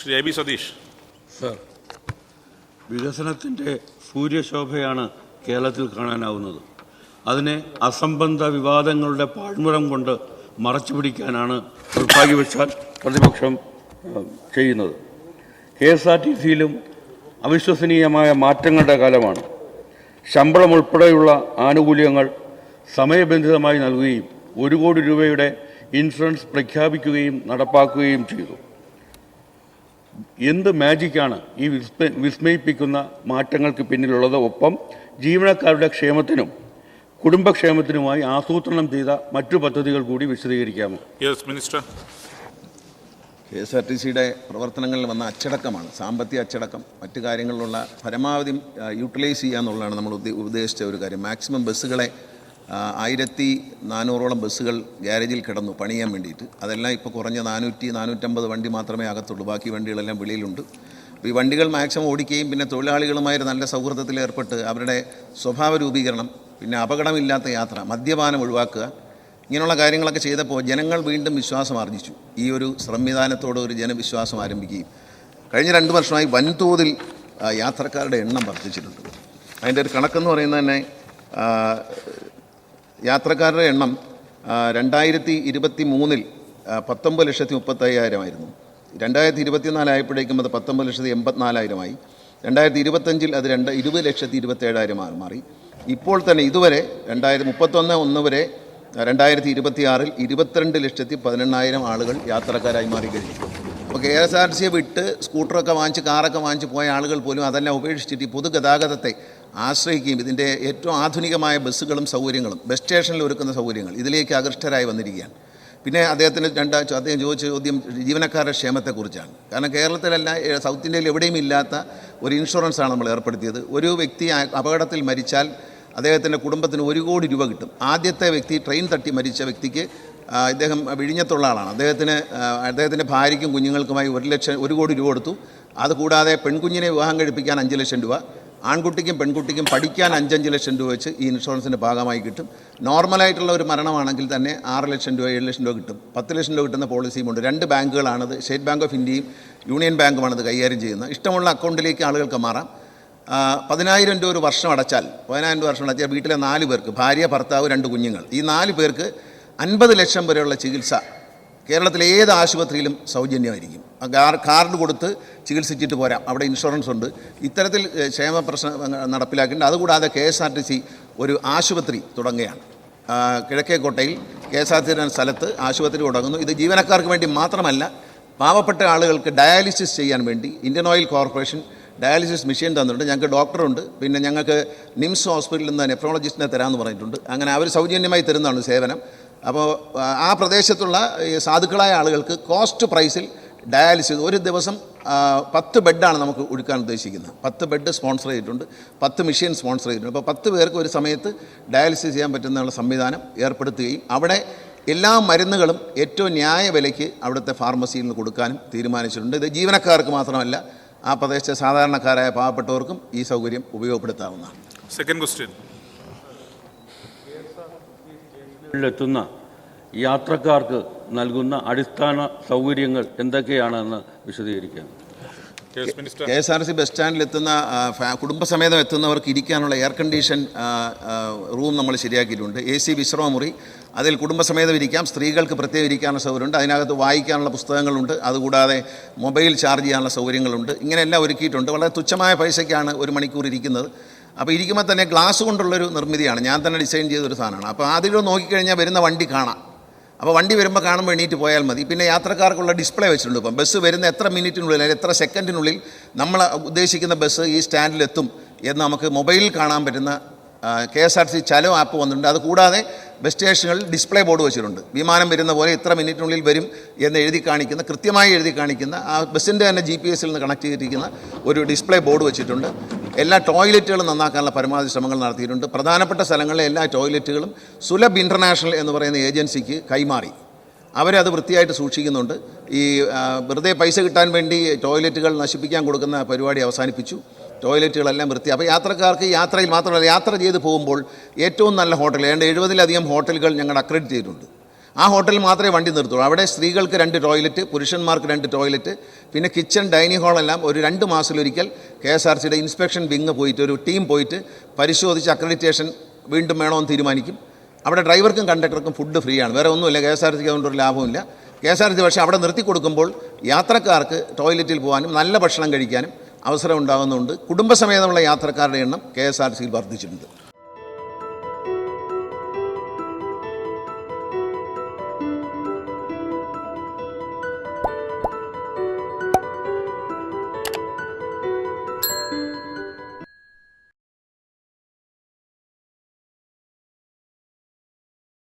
Shri A B Satheesh. Sir വികസനത്തിന്റെ സൂര്യശോഭയാണ് കേരളത്തിൽ കാണാനാവുന്നത്. അതിനെ അസംബന്ധ വിവാദങ്ങളുടെ പാഴ്മുറം കൊണ്ട് മറച്ചു പിടിക്കാനാണ് നിർഭാഗ്യവശാൽ പ്രതിപക്ഷം ചെയ്യുന്നത്. കെ എസ് ആർ ടി സിയിലും അവിശ്വസനീയമായ മാറ്റങ്ങളുടെ കാലമാണ്. ശമ്പളം ഉൾപ്പെടെയുള്ള ആനുകൂല്യങ്ങൾ സമയബന്ധിതമായി നൽകുകയും ഒരു കോടി രൂപയുടെ ഇൻഷുറൻസ് പ്രഖ്യാപിക്കുകയും നടപ്പാക്കുകയും ചെയ്തു. എന്ത് മാജിക്കാണ് ഈ വിസ്മ വിസ്മയിപ്പിക്കുന്ന മാറ്റങ്ങൾക്ക് പിന്നിലുള്ളത്? ഒപ്പം ജീവനക്കാരുടെ ക്ഷേമത്തിനും കുടുംബക്ഷേമത്തിനുമായി ആസൂത്രണം ചെയ്ത മറ്റു പദ്ധതികൾ കൂടി വിശദീകരിക്കാമോ? Yes minister K S R T സിയുടെ പ്രവർത്തനങ്ങളിൽ വന്ന അച്ചടക്കമാണ് സാമ്പത്തിക അച്ചടക്കം മറ്റു കാര്യങ്ങളിലുള്ള പരമാവധി യൂട്ടിലൈസ് ചെയ്യുക എന്നുള്ളതാണ് നമ്മൾ ഉദ്ദേശിച്ച ഒരു കാര്യം. മാക്സിമം ബസ്സുകളെ ആയിരത്തി നാനൂറോളം ബസ്സുകൾ ഗ്യാരേജിൽ കിടന്നു പണിയാൻ വേണ്ടിയിട്ട്. അതെല്ലാം ഇപ്പോൾ കുറഞ്ഞ നാനൂറ്റി നാനൂറ്റമ്പത് വണ്ടി മാത്രമേ അകത്തുള്ളൂ ബാക്കി വണ്ടികളെല്ലാം വെളിയിലുണ്ട്. അപ്പോൾ ഈ വണ്ടികൾ മാക്സിമം ഓടിക്കുകയും പിന്നെ തൊഴിലാളികളുമായി നല്ല സൗഹൃദത്തിൽ ഏർപ്പെട്ട് അവരുടെ സ്വഭാവ രൂപീകരണം പിന്നെ അപകടമില്ലാത്ത യാത്ര മദ്യപാനം ഒഴിവാക്കുക ഇങ്ങനെയുള്ള കാര്യങ്ങളൊക്കെ ചെയ്തപ്പോൾ ജനങ്ങൾ വീണ്ടും വിശ്വാസം ആർജിച്ചു. ഈ ഒരു സംവിധാനത്തോട് ഒരു ജനവിശ്വാസം ആരംഭിക്കുകയും കഴിഞ്ഞ രണ്ട് വർഷമായി വൻതോതിൽ യാത്രക്കാരുടെ എണ്ണം വർദ്ധിച്ചിട്ടുണ്ട്. അതിന്റെ ഒരു കണക്കെന്ന് പറയുന്നത് തന്നെ യാത്രക്കാരുടെ എണ്ണം രണ്ടായിരത്തി ഇരുപത്തി മൂന്നിൽ പത്തൊമ്പത് ലക്ഷത്തി മുപ്പത്തയ്യായിരമായിരുന്നു രണ്ടായിരത്തി ഇരുപത്തിനാലായപ്പോഴേക്കും അത് പത്തൊമ്പത് ലക്ഷത്തി എൺപത്തിനാലായിരമായി രണ്ടായിരത്തി ഇരുപത്തഞ്ചിൽ അത് രണ്ട് ഇരുപത് ലക്ഷത്തി ഇരുപത്തേഴായിരമായി മാറി. ഇപ്പോൾ തന്നെ ഇതുവരെ രണ്ടായിരത്തി മുപ്പത്തൊന്ന് ഒന്ന് വരെ രണ്ടായിരത്തി ഇരുപത്തി ആറിൽ ഇരുപത്തിരണ്ട് ലക്ഷത്തി പതിനെണ്ണായിരം ആളുകൾ യാത്രക്കാരായി മാറിക്കഴിഞ്ഞു. അപ്പോൾ കെ എസ് ആർ സിയെ വിട്ട് സ്കൂട്ടറൊക്കെ വാങ്ങിച്ച് കാറൊക്കെ വാങ്ങിച്ച് പോയ ആളുകൾ പോലും അതെല്ലാം ഉപേക്ഷിച്ചിട്ട് ഈ പൊതുഗതാഗതത്തെ ആശ്രയിക്കുകയും ഇതിന്റെ ഏറ്റവും ആധുനികമായ ബസ്സുകളും സൗകര്യങ്ങളും ബസ് സ്റ്റേഷനിൽ ഒരുക്കുന്ന സൗകര്യങ്ങൾ ഇതിലേക്ക് ആകൃഷ്ടരായി വന്നിരിക്കുകയാണ്. പിന്നെ അദ്ദേഹത്തിന് രണ്ട് അദ്ദേഹം ചോദിച്ച ചോദ്യം ജീവനക്കാരുടെ ക്ഷേമത്തെക്കുറിച്ചാണ്. കാരണം കേരളത്തിലല്ല സൗത്ത് ഇന്ത്യയിൽ എവിടെയും ഇല്ലാത്ത ഒരു ഇൻഷുറൻസാണ് നമ്മൾ ഏർപ്പെടുത്തിയത്. ഒരു വ്യക്തി അപകടത്തിൽ മരിച്ചാൽ അദ്ദേഹത്തിന്റെ കുടുംബത്തിന് ഒരു കോടി രൂപ കിട്ടും. ആദ്യത്തെ വ്യക്തി ട്രെയിൻ തട്ടി മരിച്ച വ്യക്തിക്ക് ഇദ്ദേഹം വിഴിഞ്ഞത്തുള്ള ആളാണ് അദ്ദേഹത്തിന് അദ്ദേഹത്തിന്റെ ഭാര്യയ്ക്കും കുഞ്ഞുങ്ങൾക്കുമായി ഒരു ലക്ഷം ഒരു കോടി രൂപ കൊടുത്തു. അതുകൂടാതെ പെൺകുഞ്ഞിനെ വിവാഹം കഴിപ്പിക്കാൻ അഞ്ച് ലക്ഷം രൂപ. ആൺകുട്ടിക്കും പെൺകുട്ടിക്കും പഠിക്കാൻ അഞ്ചഞ്ച് ലക്ഷം രൂപ വെച്ച് ഈ ഇൻഷുറൻസിന്റെ ഭാഗമായി കിട്ടും. നോർമലായിട്ടുള്ള ഒരു മരണമാണെങ്കിൽ തന്നെ ആറ് ലക്ഷം രൂപ ഏഴ് ലക്ഷം രൂപ കിട്ടും. പത്ത് ലക്ഷം രൂപ കിട്ടുന്ന പോളിസിയും ഉണ്ട്. രണ്ട് ബാങ്കുകളാണത്. സ്റ്റേറ്റ് ബാങ്ക് ഓഫ് ഇന്ത്യയും യൂണിയൻ ബാങ്കുമാണത് കൈകാര്യം ചെയ്യുന്നത്. ഇഷ്ടമുള്ള അക്കൗണ്ടിലേക്ക് ആളുകൾക്ക് മാറാം. പതിനായിരം രൂപ ഒരു വർഷം അടച്ചാൽ പതിനായിരം രൂപ വർഷം അടച്ചാൽ വീട്ടിലെ നാല് പേർക്ക് ഭാര്യ ഭർത്താവ് രണ്ട് കുഞ്ഞുങ്ങൾ ഈ നാല് പേർക്ക് അൻപത് ലക്ഷം വരെയുള്ള ചികിത്സ കേരളത്തിലെ ഏത് ആശുപത്രിയിലും സൗജന്യമായിരിക്കും. കാർഡ് കൊടുത്ത് ചികിത്സിച്ചിട്ട് പോരാം. അവിടെ ഇൻഷുറൻസ് ഉണ്ട്. ഇത്തരത്തിൽ ക്ഷേമ പ്രശ്നം നടപ്പിലാക്കിയിട്ടുണ്ട് അതുകൂടാതെ K S R T C ഒരു ആശുപത്രി തുടങ്ങുകയാണ്. കിഴക്കേക്കോട്ടയിൽ K S R T C സ്ഥലത്ത് ആശുപത്രി തുടങ്ങുന്നു. ഇത് ജീവനക്കാർക്ക് വേണ്ടി മാത്രമല്ല പാവപ്പെട്ട ആളുകൾക്ക് ഡയാലിസിസ് ചെയ്യാൻ വേണ്ടി Indian oil corporation dialysis machine തന്നിട്ടുണ്ട്. ഞങ്ങൾക്ക് ഡോക്ടറുണ്ട്. പിന്നെ ഞങ്ങൾക്ക് നിംസ് ഹോസ്പിറ്റലിൽ നിന്ന് നെഫ്രോളജിസ്റ്റിനെ തരാമെന്ന് പറഞ്ഞിട്ടുണ്ട്. അങ്ങനെ അവർ സൗജന്യമായി തരുന്നതാണ് സേവനം. അപ്പോൾ ആ, പ്രദേശത്തുള്ള ഈ സാധുക്കളായ ആളുകൾക്ക് കോസ്റ്റ് പ്രൈസിൽ ഡയാലിസിസ് ഒരു ദിവസം പത്ത് ബെഡാണ് നമുക്ക് ഒഴുക്കാൻ ഉദ്ദേശിക്കുന്നത്. പത്ത് ബെഡ് സ്പോൺസർ ചെയ്തിട്ടുണ്ട്. പത്ത് മെഷീൻ സ്പോൺസർ ചെയ്തിട്ടുണ്ട്. അപ്പോൾ പത്ത് പേർക്ക് ഒരു സമയത്ത് ഡയാലിസിസ് ചെയ്യാൻ പറ്റുന്ന സംവിധാനം ഏർപ്പെടുത്തുകയും അവിടെ എല്ലാ മരുന്നുകളും ഏറ്റവും ന്യായ വിലയ്ക്ക് അവിടുത്തെ ഫാർമസിയിൽ നിന്ന് കൊടുക്കാനും തീരുമാനിച്ചിട്ടുണ്ട്. ഇത് ജീവനക്കാർക്ക് മാത്രമല്ല ആ പ്രദേശത്തെ സാധാരണക്കാരായ പാവപ്പെട്ടവർക്കും ഈ സൗകര്യം ഉപയോഗപ്പെടുത്താവുന്നതാണ്. സെക്കൻഡ് ക്വസ്റ്റ്യൻ എത്തുന്ന യാത്രക്കാർക്ക് നൽകുന്ന അടിസ്ഥാന സൗകര്യങ്ങൾ എന്തൊക്കെയാണെന്ന് വിശദീകരിക്കാം. K S R C bus സ്റ്റാൻഡിൽ എത്തുന്ന കുടുംബസമേതം എത്തുന്നവർക്ക് ഇരിക്കാനുള്ള എയർ കണ്ടീഷൻ റൂം നമ്മൾ ശരിയാക്കിയിട്ടുണ്ട്. എ സി വിശ്രമമുറി അതിൽ കുടുംബസമേതം ഇരിക്കാം സ്ത്രീകൾക്ക് പ്രത്യേകം ഇരിക്കാനുള്ള സൗകര്യമുണ്ട്. അതിനകത്ത് വായിക്കാനുള്ള പുസ്തകങ്ങളുണ്ട്. അതുകൂടാതെ മൊബൈൽ ചാർജ് ചെയ്യാനുള്ള സൗകര്യങ്ങളുണ്ട്. ഇങ്ങനെയെല്ലാം ഒരുക്കിയിട്ടുണ്ട്. വളരെ തുച്ഛമായ പൈസയ്ക്കാണ് ഒരു മണിക്കൂർ ഇരിക്കുന്നത്. അപ്പോൾ ഇരിക്കുമ്പോൾ തന്നെ ഗ്ലാസ് കൊണ്ടുള്ളൊരു നിർമ്മിതിയാണ്. ഞാൻ തന്നെ ഡിസൈൻ ചെയ്തൊരു സാധനമാണ്. അപ്പോൾ അതിലൂടെ നോക്കിക്കഴിഞ്ഞാൽ വരുന്ന വണ്ടി കാണാം. അപ്പോൾ വണ്ടി വരുമ്പോൾ കാണുമ്പോൾ എണീറ്റ് പോയാൽ മതി. പിന്നെ യാത്രക്കാർക്കുള്ള ഡിസ്പ്ലേ വെച്ചിട്ടുണ്ട് ഇപ്പം. ബസ് വരുന്ന എത്ര മിനിറ്റിനുള്ളിൽ അല്ലെങ്കിൽ എത്ര സെക്കൻഡിനുള്ളിൽ നമ്മൾ ഉദ്ദേശിക്കുന്ന ബസ് ഈ സ്റ്റാൻഡിലെത്തും എന്ന് നമുക്ക് മൊബൈലിൽ കാണാൻ പറ്റുന്ന K S R C Chalo app വന്നിട്ടുണ്ട്. അത് കൂടാതെ ബസ് സ്റ്റേഷനുകളിൽ ഡിസ്പ്ലേ ബോർഡ് വെച്ചിട്ടുണ്ട്. വിമാനം വരുന്ന പോലെ ഇത്ര മിനിറ്റിനുള്ളിൽ വരും എന്ന് എഴുതി കാണിക്കുന്ന കൃത്യമായി എഴുതി കാണിക്കുന്ന ആ ബസ്സിന്റെ തന്നെ ജി പി എസിൽ നിന്ന് കണക്ട് ചെയ്തിരിക്കുന്ന ഒരു ഡിസ്പ്ലേ ബോർഡ് വെച്ചിട്ടുണ്ട്. എല്ലാ ടോയ്ലറ്റുകളും നന്നാക്കാനുള്ള പരമാവധി ശ്രമങ്ങൾ നടത്തിയിട്ടുണ്ട്. പ്രധാനപ്പെട്ട സ്ഥലങ്ങളിലെ എല്ലാ ടോയ്ലറ്റുകളും സുലഭ് ഇന്റർനാഷണൽ എന്ന് പറയുന്ന ഏജൻസിക്ക് കൈമാറി. അവരത് വൃത്തിയായിട്ട് സൂക്ഷിക്കുന്നുണ്ട്. ഈ വെറുതെ പൈസ കിട്ടാൻ വേണ്ടി ടോയ്ലറ്റുകൾ നശിപ്പിക്കാൻ കൊടുക്കുന്ന പരിപാടി അവസാനിപ്പിച്ചു. ടോയ്ലറ്റുകളെല്ലാം വൃത്തി അപ്പോൾ യാത്രക്കാർക്ക് യാത്രയിൽ മാത്രമല്ല യാത്ര ചെയ്ത് പോകുമ്പോൾ ഏറ്റവും നല്ല ഹോട്ടൽ ഏതാണ്ട് എഴുപതിലധികം ഹോട്ടലുകൾ ഞങ്ങൾ അക്രഡിറ്റ് ചെയ്തിട്ടുണ്ട്. ആ ഹോട്ടലിൽ മാത്രമേ വണ്ടി നിർത്തുള്ളൂ. അവിടെ സ്ത്രീകൾക്ക് രണ്ട് ടോയ്ലറ്റ് പുരുഷന്മാർക്ക് രണ്ട് ടോയ്ലറ്റ് പിന്നെ കിച്ചൺ ഡൈനിങ് ഹാളെല്ലാം ഒരു രണ്ട് മാസത്തിലൊരിക്കൽ കെ എസ് ആർ സിയുടെ ഇൻസ്പെക്ഷൻ വിങ് പോയിട്ട് ഒരു ടീം പോയിട്ട് പരിശോധിച്ച് അക്രഡിറ്റേഷൻ വീണ്ടും വേണമെന്ന് തീരുമാനിക്കും. അവിടെ ഡ്രൈവർക്കും കണ്ടക്ടർക്കും ഫുഡ് ഫ്രീ ആണ് വേറെ ഒന്നുമില്ല. കെ എസ് ആർ സിക്ക് അതുകൊണ്ടൊരു ലാഭമില്ല കെ എസ് ആർ സി പക്ഷേ അവിടെ നിർത്തി കൊടുക്കുമ്പോൾ യാത്രക്കാർക്ക് ടോയ്ലറ്റിൽ പോകാനും നല്ല ഭക്ഷണം കഴിക്കാനും അവസരം ഉണ്ടാകുന്നുണ്ട്. കുടുംബസമേതമുള്ള യാത്രക്കാരുടെ എണ്ണം കെ എസ് ആർ സിയിൽ വർദ്ധിച്ചിട്ടുണ്ട്.